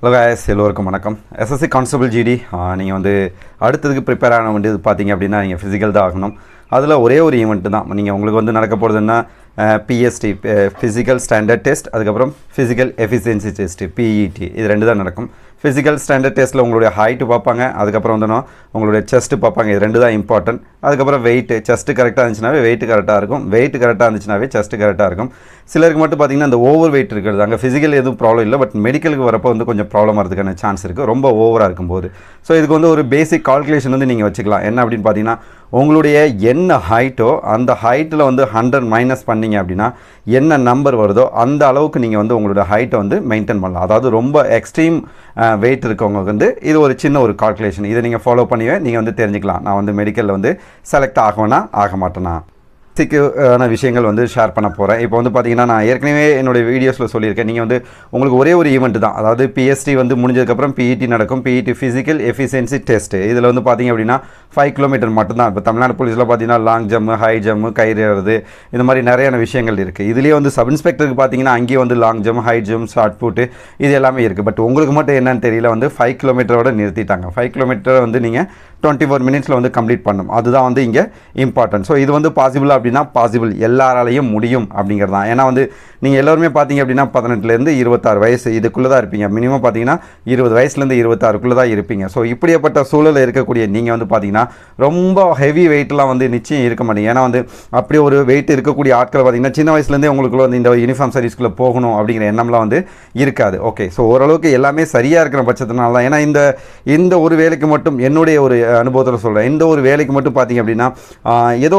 Hello guys. எல்லோருக்கும் வணக்கம். SSC constable GT நீங்கள் வந்து அடுத்ததுக்கு ப்ரிப்பேர் ஆன வேண்டியது பார்த்தீங்க அப்படின்னா நீங்கள் ஃபிசிக்கல் தான் ஆகணும். அதில் ஒரே ஒரு ஈவெண்ட்டு தான். நீங்கள் உங்களுக்கு வந்து நடக்க போகிறதுன்னா பிஎஸ்டி ஃபிசிக்கல் ஸ்டாண்டர்ட் டெஸ்ட் அதுக்கப்புறம் ஃபிசிக்கல் எஃபிஷியன்சி டெஸ்ட்டு பிஇடி இது ரெண்டு தான் நடக்கும். ஃபிசிக்கல் ஸ்டாண்டர்ட் டெஸ்ட்டில் உங்களுடைய ஹைட்டு பார்ப்பாங்க அதுக்கப்புறம் வந்து உங்களுடைய செஸ்ட்டு பார்ப்பாங்க. இது ரெண்டு தான் இம்பார்ட்டன்ட் அதுக்கப்புறம் வெயிட்டு செஸ்ட்டு கரெக்டாக இருந்துச்சுனாவே வெயிட்டு கரெக்டாக இருக்கும். வெயிட் கரெக்டாக இருந்துச்சுனாவே செஸ்ட்டு கரெக்டாக இருக்கும். சிலருக்கு மட்டும் பார்த்தீங்கன்னா அந்த ஓவர் வெயிட் இருக்கிறது. அங்கே ஃபிசிக்கல் எதுவும் ப்ராப்ளம் இல்லை பட் மெடிக்கலுக்கு வரப்போ வந்து கொஞ்சம் ப்ராப்ளம் வரதுக்கான சான்ஸ் இருக்குது ரொம்ப ஓவராக இருக்கும்போது. ஸோ இதுக்கு வந்து ஒரு பேசிக் கால்குலேஷன் வந்து நீங்கள் வச்சுக்கலாம். என்ன அப்படின்னு பார்த்தீங்கன்னா உங்களுடைய என்ன ஹைட்டோ அந்த ஹைட்டில் வந்து ஹண்ட்ரட் மைனஸ் பண்ணீங்க அப்படின்னா என்ன நம்பர் வருதோ அந்த அளவுக்கு நீங்கள் வந்து உங்களோட ஹைட்டை வந்து மெயின்டைன் பண்ணலாம். அதாவது ரொம்ப எக்ஸ்ட்ரீம் வெயிட் இருக்கவங்களுக்கு வந்து இது ஒரு சின்ன ஒரு கால்குலேஷன் இதை நீங்கள் ஃபாலோ பண்ணியே நீங்கள் வந்து தெரிஞ்சுக்கலாம். நான் வந்து மெடிக்கலில் வந்து செலக்ட் ஆகவேனா ஆக மாட்டேனா? திக்கான விஷயங்கள் வந்து ஷேர் பண்ண போகிறேன் இப்போ வந்து பார்த்தீங்கன்னா நான் ஏற்கனவே என்னுடைய வீடியோஸில் சொல்லியிருக்கேன். நீங்கள் வந்து உங்களுக்கு ஒரே ஒரு ஈவெண்ட் தான். அதாவது பிஎஸ்டி வந்து முடிஞ்சதுக்கப்புறம் பிஇடி நடக்கும். பிஇடி ஃபிசிக்கல் எஃபிஷியன்சி டெஸ்ட்டு இதில் வந்து பார்த்தீங்க அப்படின்னா ஃபைவ் கிலோமீட்டர் மட்டும்தான். இப்போ தமிழ்நாடு போலீஸில் பார்த்தீங்கன்னா லாங் ஜம்மு ஹை ஜம்மு கயிறுறது இந்த மாதிரி நிறையான விஷயங்கள் இருக்குது இதுலேயே வந்து சப் இன்ஸ்பெக்டருக்கு பார்த்தீங்கன்னா அங்கேயே வந்து long jump high jump shot put இது எல்லாமே இருக்குது பட் உங்களுக்கு மட்டும் என்னன்னு தெரியல வந்து ஃபைவ் கிலோமீட்டரோட நிறுத்திட்டாங்க. ஃபைவ் கிலோமீட்டர் வந்து நீங்கள் டுவெண்ட்டி ஃபோர் மினிட்ஸில் வந்து கம்ப்ளீட் பண்ணும். அதுதான் வந்து இங்கே இம்பார்ட்டன்ட் ஸோ இது வந்து பாசிபிள் அப்படின்னா பாசிபிள் எல்லாராலையும் முடியும் அப்படிங்கிறது தான் ஏன்னா வந்து நீங்கள் எல்லோருமே பார்த்தீங்க அப்படின்னா பதினெட்டுலேருந்து இருபத்தாறு வயசு இதுக்குள்ளே தான் இருப்பீங்க. மினிமம் பார்த்தீங்கன்னா இருபது வயசுலேருந்து இருபத்தாறுக்குள்ளே தான் இருப்பீங்க. ஸோ இப்படியப்பட்ட சூழலில் இருக்கக்கூடிய நீங்கள் வந்து பார்த்தீங்கன்னா ரொம்ப ஹெவி வெயிட்லாம் வந்து நிச்சயம் இருக்க மாட்டீங்க. ஏன்னா வந்து அப்படி ஒரு வெயிட் இருக்கக்கூடிய ஆட்கள் பார்த்தீங்கன்னா சின்ன வயசுலேருந்தே உங்களுக்குள்ள வந்து இந்த யூனிஃபார்ம் சர்வீஸ்க்குள்ளே போகணும் அப்படிங்கிற எண்ணம்லாம் வந்து இருக்காது. ஓகே ஸோ ஓரளவுக்கு எல்லாமே சரியாக இருக்கிற பட்சத்தினால தான் ஏன்னா இந்த இந்த ஒரு வேலைக்கு மட்டும் என்னுடைய ஒரு அனுபவத்தில் சொல்கிறேன் இந்த ஒரு வேலைக்கு மட்டும் பார்த்தீங்க அப்படின்னா ஏதோ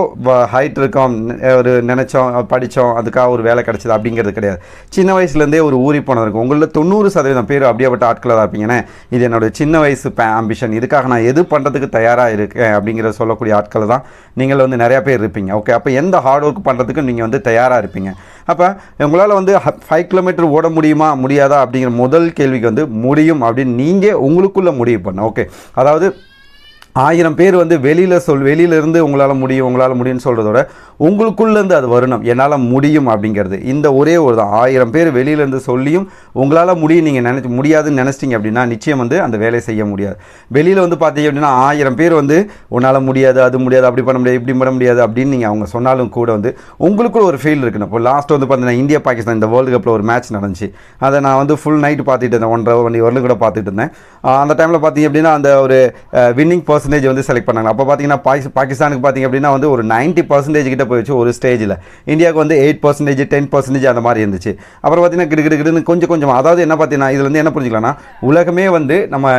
ஹைட் இருக்கோம் ஒரு நினச்சோம் படித்தோம் அதுக்காக ஒரு வேலை கிடச்சிது அப்படிங்கிறது கிடையாது. சின்ன வயசுலேருந்தே ஒரு ஊறி போனது இருக்கும். உங்களில் தொண்ணூறு சதவீதம் பேர் அப்படியேப்பட்ட ஆட்களாக தான் இருப்பீங்கன்னு இது என்னோட சின்ன வயசு ஆம்பிஷன் இதுக்காக நான் எது பண்ணுறதுக்கு தயாராக இருக்கேன் அப்படிங்கிற சொல்லக்கூடிய ஆட்கள் தான் நீங்கள் வந்து நிறையா பேர் இருப்பீங்க. ஓகே அப்போ எந்த ஹார்ட் ஒர்க் பண்ணுறதுக்கு நீங்கள் வந்து தயாராக இருப்பீங்க? அப்போ உங்களால் வந்து ஃபைவ் கிலோமீட்டர் ஓட முடியுமா முடியாதா அப்படிங்கிற முதல் கேள்விக்கு வந்து முடியும் அப்படின்னு நீங்கள் உங்களுக்குள்ளே முடிவு பண்ண ஓகே அதாவது ஆயிரம் பேர் வந்து வெளியில் சொல் வெளியிலேருந்து உங்களால் முடியும் உங்களால் முடியும்னு சொல்கிறதோட உங்களுக்குள்ளேருந்து அது வரணும். என்னால் முடியும் அப்படிங்கிறது. இந்த ஒரே ஒரு தான். ஆயிரம் பேர் வெளியிலேருந்து சொல்லியும் உங்களால் முடியும் நீங்கள் நினச்சி முடியாதுன்னு நினச்சிட்டிங்க அப்படின்னா நிச்சயம் வந்து அந்த வேலையை செய்ய முடியாது. வெளியில் வந்து பார்த்தீங்க அப்படின்னா ஆயிரம் பேர் வந்து உன்னால் முடியாது அது முடியாது அப்படி பண்ண முடியாது இப்படி பண்ண முடியாது அப்படின்னு நீங்கள் அவங்க சொன்னாலும் கூட வந்து உங்களுக்குள்ள ஒரு ஃபீல் இருக்கணும். இப்போ லாஸ்ட் வந்து பார்த்தீங்கன்னா இந்தியா பாகிஸ்தான் இந்த வேர்ல்டு கப்பில் ஒரு மேட்ச் நடந்துச்சு. அதை நான் வந்து ஃபுல் நைட் பார்த்துட்டு இருந்தேன். ஒன்றரை மணி வரலும் கூட பார்த்துட்டு இருந்தேன். அந்த டைமில் பார்த்தீங்க அப்படின்னா அந்த ஒரு வின்னிங் பர்சன்டேஜ் வந்து செலக்ட் பண்ணாங்க. அப்போ பார்த்தீங்கன்னா பாகிஸ்தானுக்கு பார்த்திங்க அப்படின்னா வந்து ஒரு 90% பர்சன்டேஜ் கிட்ட போயிடுச்சு ஒரு ஸ்டேஜில் இந்தியாவுக்கு வந்து எயிட் பர்சன்டேஜ் டென் பர்சன்டேஜ் அந்த மாதிரி இருந்துச்சு. அப்புறம் பார்த்தீங்கன்னா கிடு கிடு கிடுன்னு கொஞ்சம் கொஞ்சம் அதாவது என்ன பார்த்தீங்கன்னா இதில் வந்து என்ன புரிஞ்சுக்கலாம்னா உலகமே வந்து நம்ம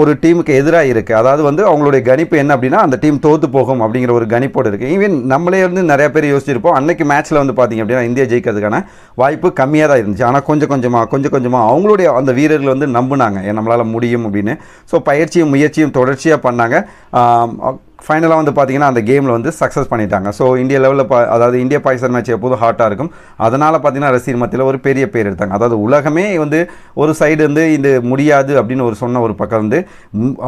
ஒரு டீமுக்கு எதிராக இருக்குது அதாவது வந்து அவங்களுடைய கணிப்பு என்ன அப்படின்னா அந்த டீம் தோற்று போகும் அப்படிங்கிற ஒரு கணிப்போடு இருக்குது ஈவன் நம்மளே வந்து நிறையா பேர் யோசிச்சிருப்போம். அன்னைக்கு மேட்ச்சில் வந்து பார்த்திங்க அப்படின்னா இந்தியா ஜெயிக்கிறதுக்கான வாய்ப்பு கம்மியாக தான் இருந்துச்சு. ஆனால் கொஞ்சம் கொஞ்சமாக கொஞ்சம் கொஞ்சமாக அவங்களுடைய அந்த வீரர்கள் வந்து நம்புனாங்க. நம்மளால் முடியும் அப்படின்னு. ஸோ பயிற்சியும் முயற்சியும் தொடர்ச்சியாக பண்ண பண்ணாங்க ஃபைனலாக வந்து பார்த்தீங்கன்னா அந்த கேமில் வந்து சக்ஸஸ் பண்ணிட்டாங்க. ஸோ இந்தியா லெவலில் பா அதாவது இந்தியா பாகிஸ்தான் மேட்ச் எப்போதும் ஹாட்டாக இருக்கும். அதனால் பார்த்தீங்கன்னா ரசிகர் மத்தியில் ஒரு பெரிய பேர் எடுத்தாங்க. அதாவது உலகமே வந்து ஒரு சைடு வந்து இது முடியாது அப்படின்னு ஒரு சொன்ன ஒரு பக்கம் வந்து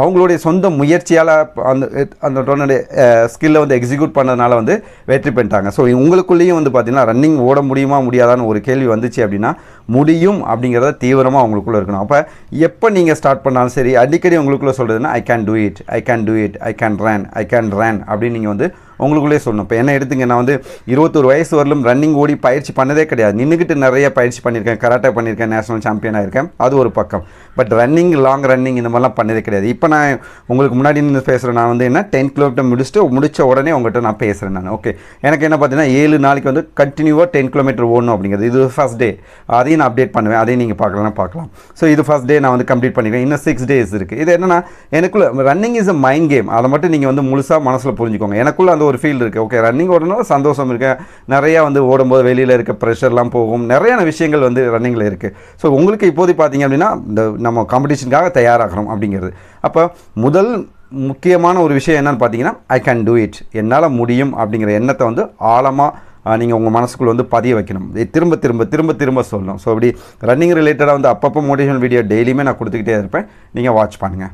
அவங்களுடைய சொந்த முயற்சியால் அந்த அந்த டோர்னடைய ஸ்கில்லை வந்து எக்ஸிக்யூட் பண்ணதுனால வந்து வெற்றி பெற்றாங்க ஸோ உங்களுக்குள்ளேயும் வந்து பார்த்தீங்கன்னா ரன்னிங் ஓட முடியுமா முடியாதான்னு ஒரு கேள்வி வந்துச்சு அப்படின்னா முடியும் அப்படிங்கிறத தீவிரமாக அவங்களுக்குள்ளே இருக்கணும். அப்போ எப்போ நீங்கள் ஸ்டார்ட் பண்ணாலும் சரி அடிக்கடி உங்களுக்குள்ளே சொல்கிறதுனா I can do it I can do it I can run I I can run அப்படின்னு நீங்கள் வந்து உங்களுக்குள்ளே சொல்லணும். இப்போ என்ன எடுத்துங்க? நான் வந்து இருபத்தொரு வயசு வரலும் ரன்னிங் ஓடி பயிற்சி பண்ணதே கிடையாது. நின்றுக்கிட்டு நிறைய பயிற்சி பண்ணியிருக்கேன். கராட்டே பண்ணியிருக்கேன். நேஷனல் சாம்பியனாக இருக்கேன் அது ஒரு பக்கம். பட் ரன்னிங் லாங் ரன்னிங் இந்த மாதிரிலாம் பண்ணதே கிடையாது. இப்போ நான் உங்களுக்கு முன்னாடி நின்று பேசுகிறேன் நான் வந்து என்ன? டென் கிலோமீட்டர் முடிச்சுட்டு முடித்த உடனே உங்கள்கிட்ட நான் பேசுகிறேன் நான். ஓகே எனக்கு என்ன பார்த்தீங்கன்னா ஏழு நாளைக்கு வந்து கண்டினியூவாக டென் கிலோமீட்டர் ஓடணும் அப்படிங்கிறது. இது ஃபஸ்ட் டே அதையும் நான் அப்டேட் பண்ணுவேன். அதையும் நீங்கள் பார்க்கலாம் பார்க்கலாம். ஸோ இது ஃபஸ்ட் டே நான் வந்து கம்ப்ளீட் பண்ணிக்கிறேன் இன்னும் சிக்ஸ் டேஸ் இருக்குது இது என்னென்னா எனக்குள்ள running is a mind game அதை மட்டும் நீங்கள் வந்து முழுசாக மனசில் புரிஞ்சுக்கோங்க. எனக்குள்ள அந்த ஒரு ஃபீல் இருக்குது ஓகே ரன்னிங் ஓடணும் சந்தோஷம் இருக்குது நிறையா வந்து ஓடும்போது வெளியில் இருக்க ப்ரெஷர்லாம் போகும். நிறையான விஷயங்கள் வந்து ரன்னிங்கில் இருக்குது ஸோ உங்களுக்கு இப்போதைக்கு பார்த்தீங்க அப்படின்னா இந்த நம்ம காம்படிஷனுக்காக தயாராகிறோம் அப்படிங்கிறது. அப்போ முதல் முக்கியமான ஒரு விஷயம் என்னன்னு பார்த்தீங்கன்னா ஐ கேன் டூ இட் என்னால் முடியும் அப்படிங்கிற எண்ணத்தை வந்து ஆழமாக நீங்கள் உங்கள் மனசுக்குள்ள வந்து பதிய வைக்கணும். இதை திரும்ப திரும்ப திரும்ப திரும்ப சொல்லணும். ஸோ அப்படி ரன்னிங் ரிலேட்டடாக வந்து அப்பப்போ மோட்டிவேஷன் வீடியோ டெய்லியுமே நான் கொடுத்துக்கிட்டே இருப்பேன். நீங்கள் வாட்ச் பண்ணுங்கள்